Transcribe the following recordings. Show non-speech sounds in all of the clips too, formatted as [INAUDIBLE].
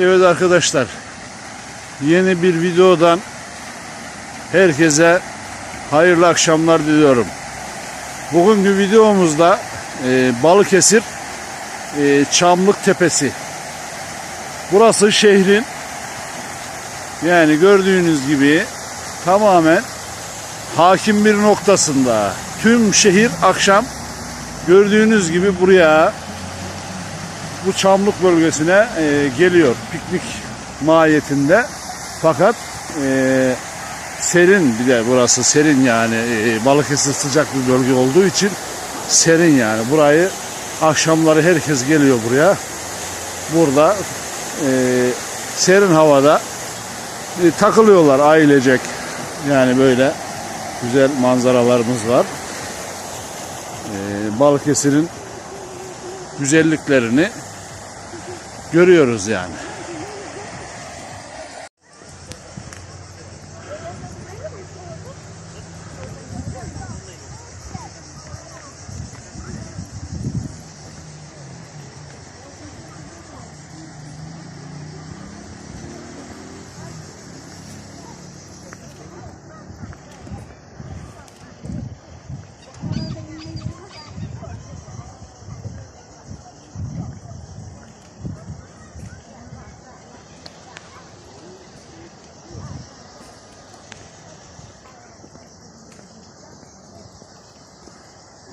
Evet arkadaşlar. Yeni bir videodan herkese hayırlı akşamlar diliyorum. Bugünkü videomuzda e, Balıkesir e, Çamlık Tepesi. Burası şehrin yani gördüğünüz gibi tamamen hakim bir noktasında. Tüm şehir akşam gördüğünüz gibi buraya bu Çamlık bölgesine e, geliyor piknik mahiyetinde. Fakat e, serin bir de burası serin yani e, Balıkesir sıcak bir bölge olduğu için serin yani. Burayı akşamları herkes geliyor buraya. Burada e, serin havada e, takılıyorlar ailecek. Yani böyle güzel manzaralarımız var. E, Balıkesir'in güzelliklerini görüyoruz yani.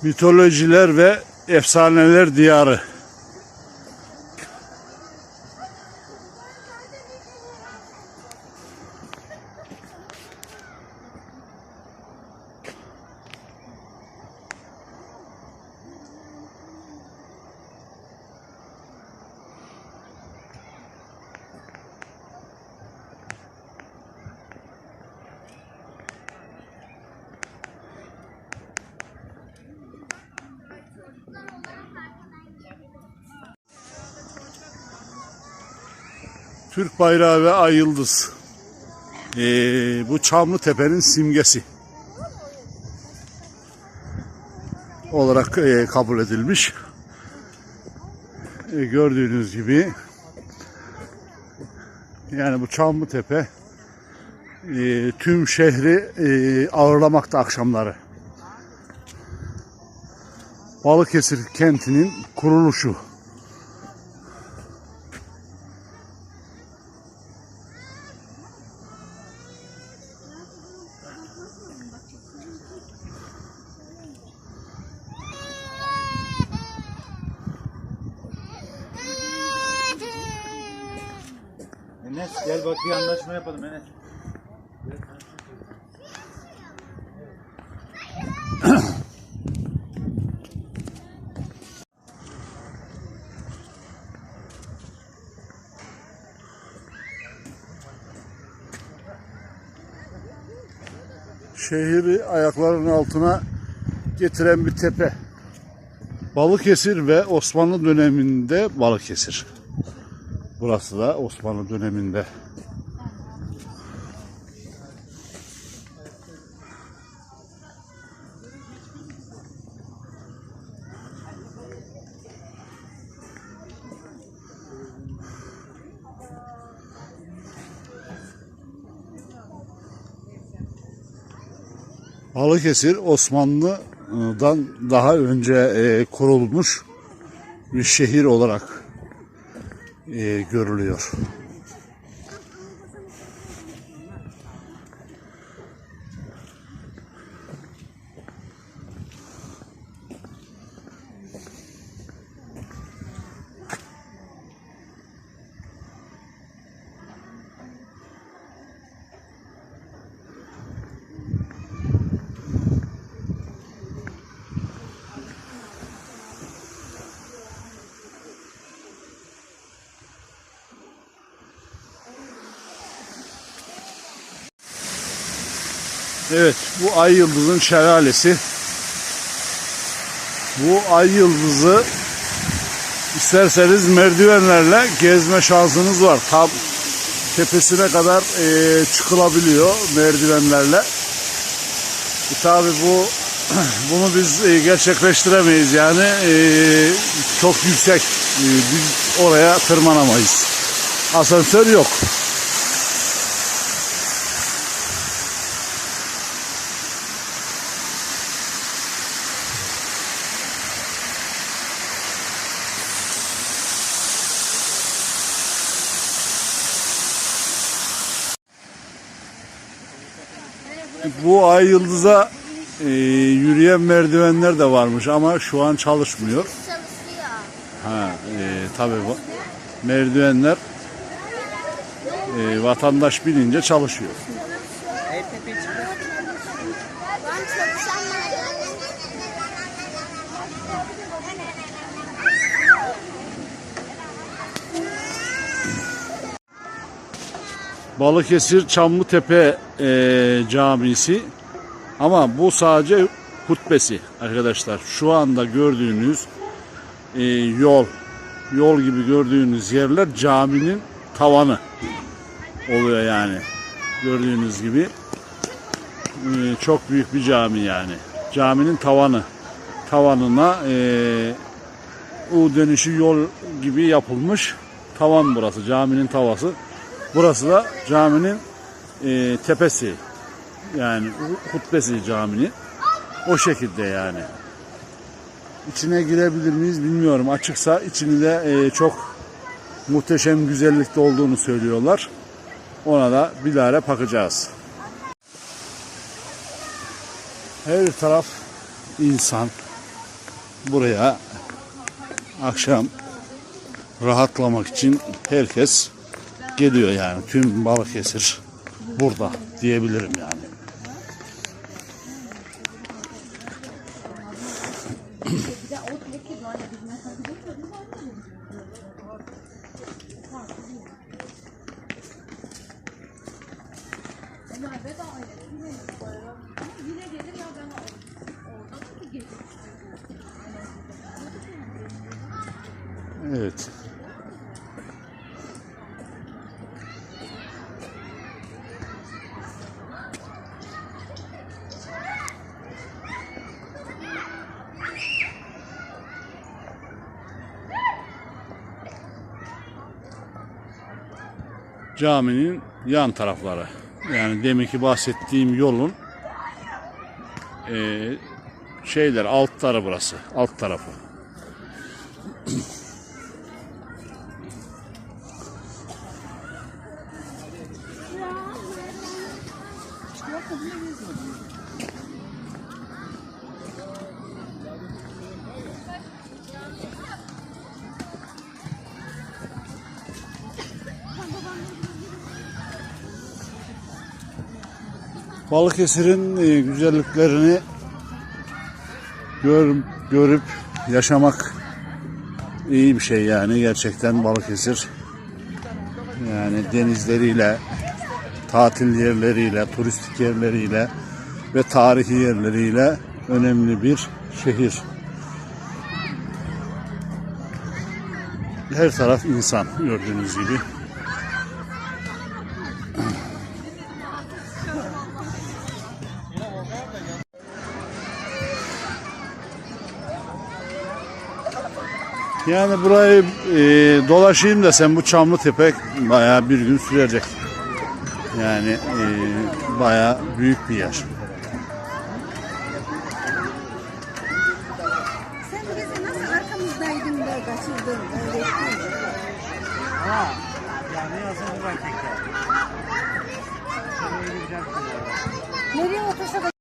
Mitolojiler ve efsaneler diyarı. Türk bayrağı ve ay yıldız. Ee, bu Çamlıtepe'nin simgesi olarak e, kabul edilmiş. E, gördüğünüz gibi yani bu Çamlıtepe e, tüm şehri e, ağırlamakta akşamları. Balıkesir kentinin kuruluşu. Enes gel bak bir anlaşma yapalım Enes. şehri ayaklarının altına getiren bir tepe. Balıkesir ve Osmanlı döneminde Balıkesir. Burası da Osmanlı döneminde. Balıkesir Osmanlı'dan daha önce e, kurulmuş bir şehir olarak görülüyor. Evet bu ay yıldızın şelalesi. Bu ay yıldızı isterseniz merdivenlerle gezme şansınız var. Tam tepesine kadar e, çıkılabiliyor merdivenlerle. E, Tabi bu [CLEARS THROAT] bunu biz e, gerçekleştiremeyiz yani E, çok yüksek E, biz oraya tırmanamayız. Asansör yok. Bu ay yıldıza e, yürüyen merdivenler de varmış ama şu an çalışmıyor. Çalışıyor. Ha, e, tabii bu merdivenler e, vatandaş binince çalışıyor. Balıkesir Çamlıtepe e, Camisi ama bu sadece hutbesi arkadaşlar. Şu anda gördüğünüz e, yol yol gibi gördüğünüz yerler caminin tavanı oluyor yani. Gördüğünüz gibi e, çok büyük bir cami yani. Caminin tavanı tavanına e, U dönüşü yol gibi yapılmış tavan burası. Caminin tavası. Burası da caminin e, tepesi. Yani hutbesi caminin. O şekilde yani. İçine girebilir miyiz bilmiyorum. Açıksa içini de e, çok muhteşem güzellikte olduğunu söylüyorlar. Ona da bilahare bakacağız. Her taraf insan. Buraya akşam rahatlamak için herkes geliyor yani. Tüm Balıkesir burada diyebilirim yani. Evet. Caminin yan tarafları. Yani deminki bahsettiğim yolun eee, şeyler altları burası. Alt tarafı. Balıkesir'in e, güzelliklerini gör, görüp yaşamak iyi bir şey yani gerçekten Balıkesir yani denizleriyle tatil yerleriyle turistik yerleriyle ve tarihi yerleriyle önemli bir şehir. Her taraf insan gördüğünüz gibi. Yani burayı e, dolaşayım desem bu Çamlıtepe bayağı bir gün sürecek. Yani e, bayağı büyük bir yer. Sen bizi nasıl arkamızdaydın da kaçırdın? Öğrettin. Nereye otursa da